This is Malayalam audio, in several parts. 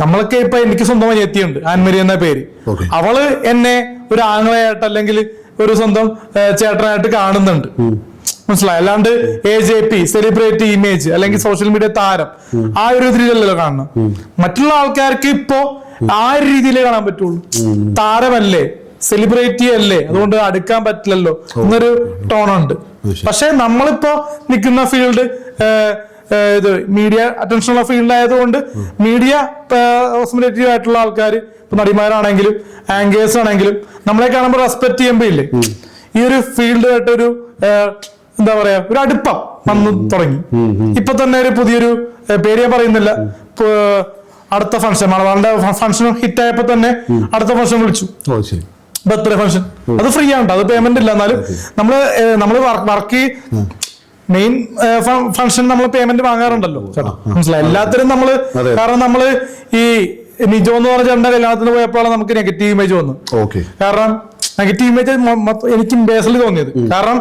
നമ്മളൊക്കെ ഇപ്പൊ എനിക്ക് സ്വന്തം അനിയത്തിയുണ്ട്. ആൻമരി എന്ന പേര്. അവൾ എന്നെ ഒരു ആങ്ങളയായിട്ട് അല്ലെങ്കിൽ ഒരു സ്വന്തം ചേട്ടനായിട്ട് കാണുന്നുണ്ട്. മനസ്സിലായി? അല്ലാണ്ട് A J P celebrity image അല്ലെങ്കിൽ സോഷ്യൽ മീഡിയ താരം ആ ഒരു രീതിയിലല്ലോ കാണണം മറ്റുള്ള ആൾക്കാർക്ക് ഇപ്പോ ആ ഒരു രീതിയിലേ കാണാൻ പറ്റുള്ളൂ. താരമല്ലേ സെലിബ്രിറ്റി അല്ലേ അതുകൊണ്ട് അടുക്കാൻ പറ്റില്ലല്ലോ എന്നൊരു ടോണുണ്ട്. പക്ഷെ നമ്മളിപ്പോ നിൽക്കുന്ന ഫീൽഡ് ഇത് മീഡിയ അറ്റൻഷൻ ഉള്ള ഫീൽഡ് ആയതുകൊണ്ട് മീഡിയ റെസ്പെക്റ്റീവ് ആയിട്ടുള്ള ആൾക്കാർ ഇപ്പൊ നടിമാരാണെങ്കിലും ആങ്കേഴ്സ് ആണെങ്കിലും നമ്മളെ കാണുമ്പോൾ റെസ്പെക്ട് ചെയ്യുമ്പോ ഇല്ലേ ഈ ഒരു ഫീൽഡായിട്ട് ഒരു എന്താ പറയാ ഒരു അടുപ്പം വന്നു തുടങ്ങി. ഇപ്പൊ തന്നെ ഒരു പുതിയൊരു പേര് ഞാൻ പറയുന്നില്ല. അടുത്ത ഫംഗ്ഷൻ മലബാറിന്റെ ഫംഗ്ഷൻ ഹിറ്റ് ആയപ്പോ തന്നെ അടുത്ത ഫംഗ്ഷൻ വിളിച്ചു. ബർത്ത്ഡേ ഫംഗ്ഷൻ അത് ഫ്രീ ആണ്. അത് പേയ്മെന്റ് ഇല്ല. എന്നാലും നമ്മൾ നമ്മൾ വർക്ക് മെയിൻ ഫംഗ്ഷൻ നമ്മൾ പേയ്മെന്റ് വാങ്ങാറുണ്ടല്ലോ. മനസ്സിലായി? എല്ലാത്തിനും നമ്മൾ കാരണം നമ്മൾ ഈ നിജോ എന്ന് പറഞ്ഞ ചേട്ടൻ കല്യാണത്തിന് പോയപ്പോഴാണ് നമുക്ക് നെഗറ്റീവ് ഇമേജ് വന്നു ഓക്കെ. കാരണം നെഗറ്റീവ് ഇമേജ് എനിക്ക് ബേസിൽ തോന്നിയത്. കാരണം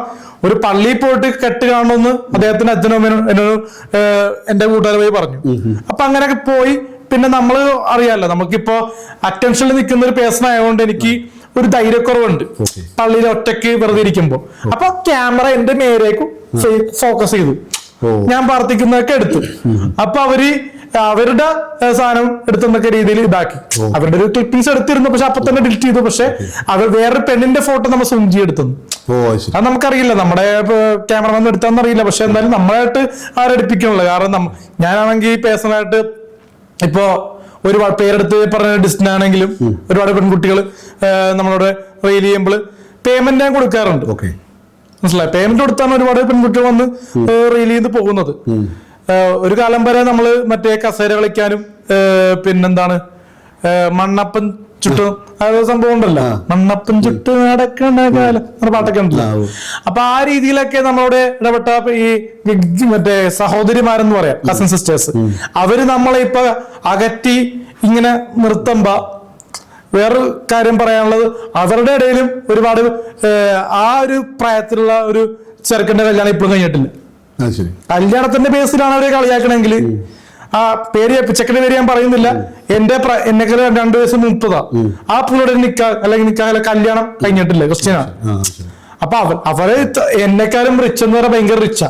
ഒരു പള്ളിയിൽ പോയിട്ട് കെട്ട് കാണണമെന്ന് അദ്ദേഹത്തിന്റെ അച്ഛനും എന്നൊരു എന്നോട് എന്റെ കൂട്ടുകാർ പോയി പറഞ്ഞു. അപ്പൊ അങ്ങനെയൊക്കെ പോയി. പിന്നെ നമ്മൾ അറിയാലോ നമുക്കിപ്പോ അറ്റൻഷനിൽ നിൽക്കുന്ന ഒരു പേഴ്സൺ ആയതുകൊണ്ട് എനിക്ക് ഒരു ധൈര്യക്കുറവുണ്ട്. പള്ളിയിൽ ഒറ്റയ്ക്ക് വെറുതെ ഇരിക്കുമ്പോ. അപ്പൊ ക്യാമറ എന്റെ നേരേക്ക് ഫോക്കസ് ചെയ്തു. ഞാൻ പ്രാർത്ഥിക്കുന്നതൊക്കെ എടുത്തു. അപ്പൊ അവർ അവരുടെ സാധനം എടുത്തെന്നൊക്കെ രീതിയിൽ ഇതാക്കി. അവരുടെ ഒരു ക്ലിപ്പിംഗ്സ് എടുത്തിരുന്നു പക്ഷെ അപ്പൊ തന്നെ ഡിലിറ്റ് ചെയ്തു. പക്ഷെ അവർ വേറൊരു പെണ്ണിന്റെ ഫോട്ടോ നമ്മൾ സുഞ്ചി എടുത്തു. അത് നമുക്കറിയില്ല. നമ്മുടെ ക്യാമറമാൻ എടുത്താന്ന് അറിയില്ല. പക്ഷെ എന്തായാലും നമ്മളായിട്ട് ആരെടുപ്പിക്കണല്ലോ കാരണം ഞാനാണെങ്കിൽ പേഴ്സണലായിട്ട് ഇപ്പോ ഒരുപാട് പേരെടുത്ത് പറഞ്ഞ ഡിസ്റ്റൻ ആണെങ്കിലും ഒരുപാട് പെൺകുട്ടികൾ നമ്മളോട് റീൽ ചെയ്യുമ്പോൾ പേയ്മെന്റ് ഞാൻ കൊടുക്കാറുണ്ട്. ഓക്കെ മനസ്സിലായി? പേയ്മെന്റ് കൊടുത്താണ് ഒരുപാട് പെൺകുട്ടികൾ വന്ന് റീൽ ചെയ്ത് പോകുന്നത്. ഒരു കാലം വരെ നമ്മൾ മറ്റേ കസേര കളിക്കാനും പിന്നെന്താണ് മണ്ണപ്പം മണ്ണപ്പൻ ചുട്ടു. അതൊരു സംഭവം ഉണ്ടല്ലോ. മണ്ണപ്പൻ ചുട്ടു നടക്കണ കാലം. പാട്ടൊക്കെ ഉണ്ടല്ലോ. അപ്പൊ ആ രീതിയിലൊക്കെ നമ്മളോട് ഇടപെട്ട ഈ മറ്റേ സഹോദരിമാരെന്ന് പറയാം കസിൻ സിസ്റ്റേഴ്സ് അവർ നമ്മളെ ഇപ്പൊ അകറ്റി ഇങ്ങനെ നിർത്തുമ്പോ വേറൊരു കാര്യം പറയാനുള്ളത് അവരുടെ ഇടയിലും ഒരുപാട് ആ ഒരു പ്രായത്തിലുള്ള ഒരു ചെറുക്കന്റെ കല്യാണം ഇപ്പോഴും കഴിഞ്ഞിട്ടില്ല. കല്യാണത്തിന്റെ ബേസിലാണ് അവരെ കളിയാക്കണമെങ്കിൽ ആ പേര് ചെക്കന്റെ പേര് ഞാൻ പറയുന്നില്ല. എന്റെ പ്ര- രണ്ടു വയസ്സ് മുപ്പതാ. ആ പുള്ളിയുടെ നിക്കാ അല്ലെങ്കിൽ നിക്കാ കല്യാണം കഴിഞ്ഞിട്ടില്ല ക്രിസ്ത്യനാ അപ്പൊ അവ അവരെ എന്നെക്കാരും എന്നെക്കാളും റിച്ച് എന്ന് പറഞ്ഞാൽ ഭയങ്കര റിച്ചാ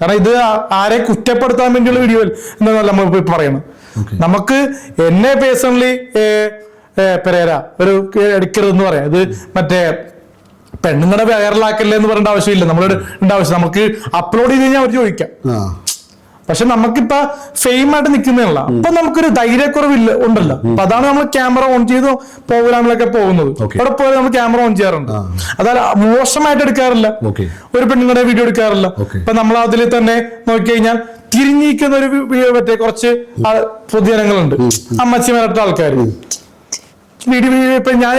കാരണം ഇത് ആരെ കുറ്റപ്പെടുത്താൻ വേണ്ടിയുള്ള വീഡിയോ എന്നല്ല നമ്മൾ ഇപ്പൊ പറയണം നമുക്ക് എന്നെ പേഴ്സണലി പെരേര ഒരു എടുക്കരുത് എന്ന് പറയാം. ഇത് മറ്റേ പെണ്ണുങ്ങളെ വൈറലാക്കല്ലേ എന്ന് പറയേണ്ട ആവശ്യമില്ല. നമ്മൾ ആവശ്യം നമുക്ക് അപ്ലോഡ് ചെയ്ത് കഴിഞ്ഞാൽ അവർ ചോദിക്കാം. പക്ഷെ നമുക്കിപ്പോ ഫെയിം ആയിട്ട് നിൽക്കുന്നതല്ല അപ്പൊ നമുക്കൊരു ധൈര്യക്കുറവില്ല ഉണ്ടല്ലോ. അപ്പൊ അതാണ് നമ്മൾ ക്യാമറ ഓൺ ചെയ്ത് പ്രോഗ്രാമിലൊക്കെ പോകുന്നത്. അവിടെ പോയി നമ്മൾ ക്യാമറ ഓൺ ചെയ്യാറുണ്ട്. അതായത് മോശമായിട്ട് എടുക്കാറില്ല. ഒരു പെണ്ണുങ്ങളുടെ വീഡിയോ എടുക്കാറില്ല. ഇപ്പൊ നമ്മൾ അതിൽ തന്നെ നോക്കിക്കഴിഞ്ഞാൽ തിരിഞ്ഞിരിക്കുന്ന ഒരു വീഡിയോ പറ്റിയ മറ്റേ കുറച്ച് പൊതുജനങ്ങളുണ്ട്. അമ്മച്ചിമാരുടെ ആൾക്കാർ വീഡിയോ ഇപ്പൊ ഞാൻ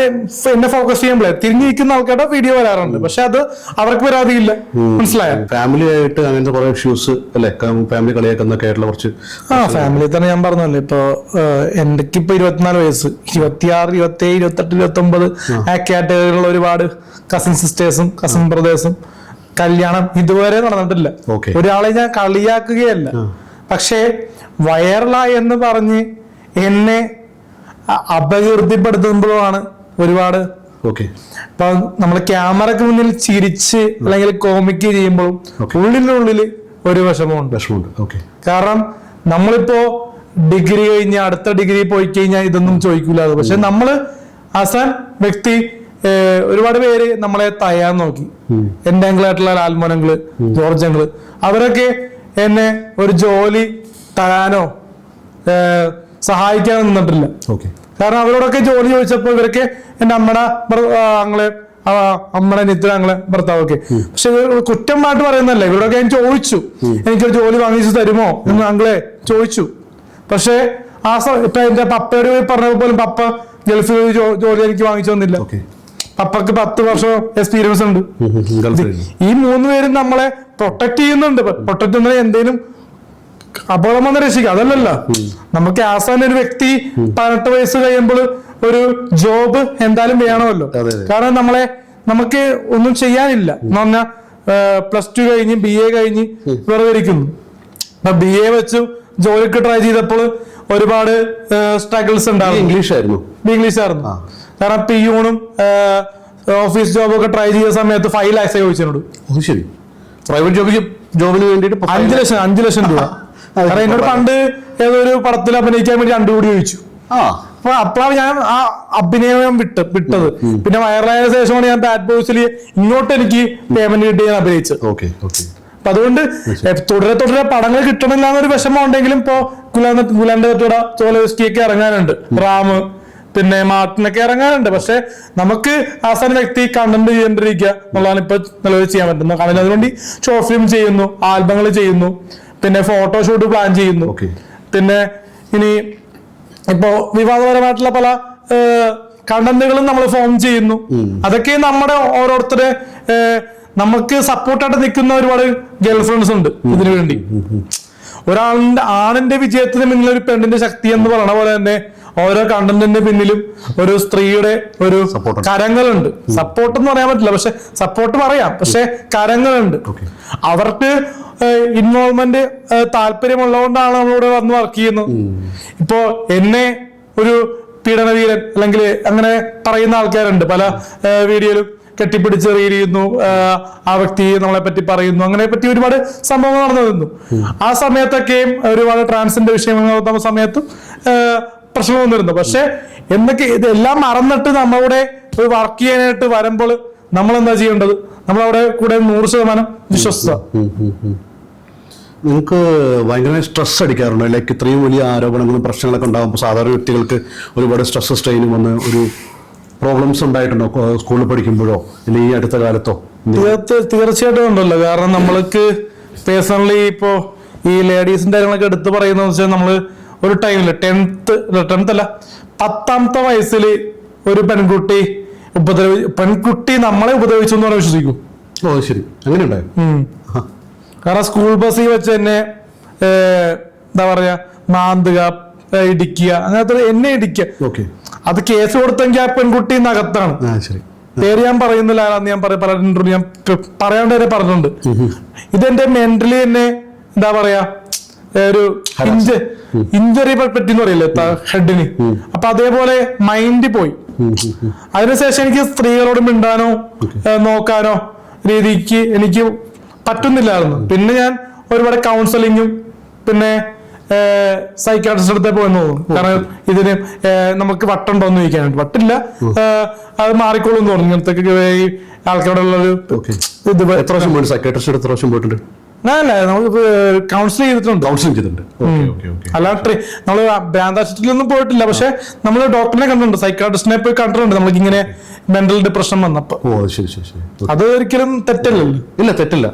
എന്നെ ഫോക്കസ് ചെയ്യുമ്പോഴേ തിരിഞ്ഞിരിക്കുന്ന ആൾക്കാരുടെ വീഡിയോ വരാറുണ്ട്. പക്ഷെ അത് അവർക്ക് വരാതില്ല മനസ്സിലായോ? ഫാമിലി ആയിട്ട് അങ്ങനത്തെ കുറെ ഇഷ്യൂസ് അല്ലെ? ഫാമിലി കളിയാക്കുന്നൊക്കെ ആയിട്ടുള്ള കുറച്ച് ആ ഫാമിലി തന്നെ ഞാൻ പറഞ്ഞല്ലോ ഇപ്പൊ എനിക്ക് ഇപ്പൊ ഇരുപത്തിനാല് വയസ്സ്. ഇരുപത്തിയാറ് ഇരുപത്തി ഏഴ് ഇരുപത്തെട്ട് ഇരുപത്തി ഒമ്പത് ആ കാറ്റഗറിയിലുള്ള ഒരുപാട് കസിൻ സിസ്റ്റേഴ്സും കസിൻ ബ്രദേഴ്സും കല്യാണം ഇതുവരെ നടന്നിട്ടില്ല. ഒരാളെ ഞാൻ കളിയാക്കുകയല്ല. പക്ഷേ വൈറലായി എന്ന് പറഞ്ഞ് എന്നെ അപകീർത്തിപ്പെടുത്തുമ്പോഴാണ് ഒരുപാട് ഓക്കെ ഇപ്പൊ നമ്മൾ ക്യാമറക്ക് മുന്നിൽ ചിരിച്ച് അല്ലെങ്കിൽ കോമിക്ക് ചെയ്യുമ്പോഴും Okay. ഉള്ളിനുള്ളിൽ ഒരു വിഷമമുണ്ട്. വിഷമമുണ്ട്. ഓക്കെ കാരണം നമ്മളിപ്പോ ഡിഗ്രി കഴിഞ്ഞ അടുത്ത ഡിഗ്രി പോയി കഴിഞ്ഞാൽ ഇതൊന്നും ചോദിക്കില്ല അത് പക്ഷെ നമ്മൾ ആസാൻ വ്യക്തി ഒരുപാട് പേര് നമ്മളെ തയ്യാൻ നോക്കി. എന്റെ അങ്കിളായിട്ടുള്ള ലാൽമോനങ്ങൾ ജോർജ് അങ്കിൾ. അവരൊക്കെ എന്നെ ഒരു ജോലി തരാനോ ഏഹ്, സഹായിക്കാനോ നിന്നിട്ടില്ല. ഓക്കെ. കാരണം അവരോടൊക്കെ ജോലി ചോദിച്ചപ്പോൾ ഇവരൊക്കെ എന്റെ അമ്മയുടെ അങ്ങളെ അമ്മടെ അങ്ങളെ അമ്മയുടെ നിത്യ ആങ്ങളെ ഭർത്താവൊക്കെ. പക്ഷെ കുറ്റമായിട്ട് പറയുന്നല്ല ഇവരോടൊക്കെ ഞാൻ ചോദിച്ചു. എനിക്കൊരു ജോലി വാങ്ങിച്ചു തരുമോ എന്ന് അങ്ങളെ ചോദിച്ചു. പക്ഷേ ആ ഇപ്പൊ എന്റെ പപ്പയോട് പോയി പറഞ്ഞ പോലും പപ്പ ഗൾഫിൽ ജോലി എനിക്ക് വാങ്ങിച്ചു തന്നില്ല. പപ്പക്ക് പത്ത് വർഷം എക്സ്പീരിയൻസ് ഉണ്ട്. ഈ മൂന്ന് പേരും നമ്മളെ പ്രൊട്ടക്ട് ചെയ്യുന്നുണ്ട്. പ്രൊട്ടക്ട് എന്നാൽ എന്തെങ്കിലും അപകടം വന്ന് രക്ഷിക്കുക. അതല്ലല്ല. നമുക്ക് ആസാൻ ഒരു വ്യക്തി പതിനെട്ട് വയസ്സ് കഴിയുമ്പോൾ ഒരു ജോബ് എന്തായാലും വേണമല്ലോ. കാരണം നമ്മളെ നമുക്ക് ഒന്നും ചെയ്യാനില്ല. എന്ന് പറഞ്ഞാൽ പ്ലസ് ടു കഴിഞ്ഞ് ബി എ കഴിഞ്ഞ് വെറുതെ ഇരിക്കുന്നു. അപ്പൊ ബി എ വെച്ച് ജോലിക്ക് ട്രൈ ചെയ്തപ്പോൾ ഒരുപാട് സ്ട്രഗിൾസ് ഉണ്ടാവും ഇംഗ്ലീഷ് ആയിരുന്നു ഇംഗ്ലീഷ് ആയിരുന്നു കാരണം പി യൂണും ഓഫീസ് ജോബൊക്കെ ട്രൈ ചെയ്ത സമയത്ത് ഫൈവ് ലാക്സ് ചോദിച്ചതിനോട് ശരി. പ്രൈവറ്റ് ജോബിക്ക് ജോബിന് വേണ്ടിയിട്ട് അഞ്ച് ലക്ഷം അഞ്ച് ലക്ഷം രൂപ. കാരണം എന്നോട് പണ്ട് ഏതൊരു പടത്തിൽ അഭിനയിക്കാൻ വേണ്ടി രണ്ടു കൂടി ചോദിച്ചു. ആ. അപ്പൊ അപ്പോഴാണ് ഞാൻ ആ അഭിനയം വിട്ട് വിട്ടത്. പിന്നെ വൈറലായ ശേഷമാണ് ഞാൻ ബാഡ് ബോയ്സിൽ ഇങ്ങോട്ട് എനിക്ക് പേയ്മെന്റ് കിട്ടി ഞാൻ അഭിനയിച്ചത്. Okay okay. അപ്പൊ അതുകൊണ്ട് തുടരെ തുടരെ പടങ്ങൾ കിട്ടണില്ല എന്നൊരു വിഷമം ഉണ്ടെങ്കിലും ഇപ്പോ ഗുലാൻ ഗുലാന്റെ തട്ടുകട ചോലസ്കിയൊക്കെ ഇറങ്ങാനുണ്ട്. റാം പിന്നെ മാർട്ടിനൊക്കെ ഇറങ്ങാനുണ്ട്. പക്ഷെ നമുക്ക് അവസാന വ്യക്തി കണ്ടന്റ് ചെയ്യേണ്ടിരിക്കുക എന്നുള്ളതാണ് ഇപ്പൊ നിലവിൽ ചെയ്യാൻ പറ്റുന്നത്. കാരണം അതിനുവേണ്ടി ഷോർട്ട് ഫിലിം ചെയ്യുന്നു ആൽബങ്ങൾ ചെയ്യുന്നു. പിന്നെ ഫോട്ടോഷൂട്ട് പ്ലാൻ ചെയ്യുന്നു. പിന്നെ ഇനി ഇപ്പോ വിവാദപരമായിട്ടുള്ള പല കണ്ടന്റുകളും നമ്മൾ ഫോം ചെയ്യുന്നു. അതൊക്കെ നമ്മുടെ ഓരോരുത്തരെ നമുക്ക് സപ്പോർട്ടായിട്ട് നിൽക്കുന്ന ഒരുപാട് ഗേൾ ഫ്രണ്ട്സ് ഉണ്ട് ഇതിനു വേണ്ടി. ഒരാളിന്റെ ആണിന്റെ വിജയത്തിന് മുന്നിൽ ഒരു പെണ്ണിന്റെ ശക്തി എന്ന് പറയണ പോലെ തന്നെ ഓരോ കണ്ടന്റിന്റെ പിന്നിലും ഒരു സ്ത്രീയുടെ ഒരു കരങ്ങളുണ്ട്. സപ്പോർട്ട് എന്ന് പറയാൻ പറ്റില്ല. പക്ഷെ സപ്പോർട്ട് പറയാം. പക്ഷെ കരങ്ങളുണ്ട്. അവർക്ക് ഇൻവോൾവ്മെന്റ് താല്പര്യമുള്ളതുകൊണ്ടാണ് നമ്മളിവിടെ വന്ന് വർക്ക് ചെയ്യുന്നത് ഇപ്പോ എന്നെ ഒരു പീഡനവീരൻ അല്ലെങ്കിൽ അങ്ങനെ പറയുന്ന ആൾക്കാരുണ്ട്. പല വീഡിയോയിലും കെട്ടിപ്പിടിച്ച് ചെയ്യുന്നു. ആ, വ്യക്തി നമ്മളെ പറ്റി പറയുന്നു. അങ്ങനെ പറ്റി ഒരുപാട് സംഭവങ്ങൾ നടന്നു നിന്നു ആ സമയത്തൊക്കെയും ഒരുപാട് ട്രാൻസിന്റെ വിഷയങ്ങൾ നടന്ന സമയത്തും പ്രശ്നം വന്നിരുന്നു പക്ഷെ എന്നൊക്കെ ഇതെല്ലാം മറന്നിട്ട് നമ്മളുടെ ഒരു വർക്ക് ചെയ്യാനായിട്ട് വരുമ്പോൾ നമ്മൾ എന്താ ചെയ്യേണ്ടത്? നമ്മൾ അവിടെ കൂടെ നൂറ് ശതമാനം വിശ്വസ്ത നിങ്ങൾക്ക് ഭയങ്കര സ്ട്രെസ് അടിക്കാറുണ്ട്? ലൈക്ക് ഇത്രയും വലിയ ആരോപണങ്ങളും പ്രശ്നങ്ങളൊക്കെ ഉണ്ടാകുമ്പോൾ സാധാരണ വ്യക്തികൾക്ക് ഒരുപാട് സ്ട്രെസ് സ്ട്രെയിനും വന്ന് ഒരു പ്രോബ്ലംസ് ഉണ്ടായിട്ടുണ്ടോ? സ്കൂളിൽ പഠിക്കുമ്പോഴോ? അല്ലെങ്കിൽ ഈ അടുത്ത കാലത്തോ? തീർച്ചയായിട്ടും ഉണ്ടല്ലോ. കാരണം നമ്മൾക്ക് പേഴ്സണലി ഇപ്പോ ഈ ലേഡീസിന്റെ കാര്യങ്ങളൊക്കെ എടുത്തു പറയുന്നത് വെച്ചാൽ നമ്മൾ ഒരു ടൈമിൽ ടെൻത്ത് ടെൻത്ത് അല്ല പത്താമത്തെ വയസ്സിൽ ഒരു പെൺകുട്ടി ഉപദ്രവി പെൺകുട്ടി നമ്മളെ ഉപദ്രവിച്ചു എന്ന് പറഞ്ഞാൽ വിശ്വസിക്കൂ. ഓ ശരി. അങ്ങനെ ഉണ്ടായോ. കാരണം സ്കൂൾ ബസ്സിൽ വെച്ച് തന്നെ എന്താ പറയാ മാന്തുക ഇടിക്കുക അങ്ങനത്തെ എന്നെ ഇടിക്കുക ഓക്കെ. അത് കേസ് കൊടുത്തെങ്കിൽ ആ പെൺകുട്ടി നകത്താണ്. ശരി. പേര് ഞാൻ പറയുന്നില്ല ആരാന്ന് ഞാൻ പറ- പറഞ്ഞിട്ടുണ്ട് ഞാൻ പറയാണ്ട് വരെ പറഞ്ഞിട്ടുണ്ട്. ഇതെന്റെ മെന്റലി തന്നെ എന്താ പറയാ ഒരു ഇഞ്ച ഇഞ്ചറി പറ്റി എന്ന് പറയില്ലേ ഹെഡിന് അപ്പൊ അതേപോലെ മൈൻഡ് പോയി. അതിനുശേഷം എനിക്ക് സ്ത്രീകളോട് മിണ്ടാനോ നോക്കാനോ രീതിക്ക് എനിക്ക് പറ്റുന്നില്ലായിരുന്നു. പിന്നെ ഞാൻ ഒരുപാട് കൗൺസിലിങ്ങും പിന്നെ സൈക്കാട്രിസ്റ്റ് അടുത്തേ പോയെന്ന് തോന്നുന്നു. കാരണം ഇതിന് നമുക്ക് വട്ടുണ്ടോന്ന് ചോദിക്കാനുണ്ട് വട്ടില്ല. അത് മാറിക്കോളും തോന്നുന്നു. ഇങ്ങനത്തെ ആൾക്കാരോടുള്ള ഒരു ഇത് എത്ര വർഷം പോയിട്ടുണ്ട് സൈക്കാട്രിസ്റ്റ് എത്ര വർഷം പോയിട്ടുണ്ട്? അല്ല നമുക്ക് കൗൺസിൽ ചെയ്തിട്ടുണ്ട്. കൗൺസിലിംഗ് ചെയ്തിട്ടുണ്ട്. അല്ലാണ്ട് നമ്മൾ ഭ്രാന്താശുപത്രിയിലൊന്നും പോയിട്ടില്ല. പക്ഷെ നമ്മൾ ഡോക്ടറിനെ കണ്ടിട്ടുണ്ട്. സൈക്കാട്രിസ്റ്റിനെ പോയി കണ്ടിട്ടുണ്ട്. നമുക്ക് ഇങ്ങനെ മെന്റൽ ഡിപ്രഷൻ വന്നപ്പോ. ഓ ശരി ശരി ശരി. അത് ഒരിക്കലും തെറ്റല്ലല്ലോ. ഇല്ല തെറ്റില്ല.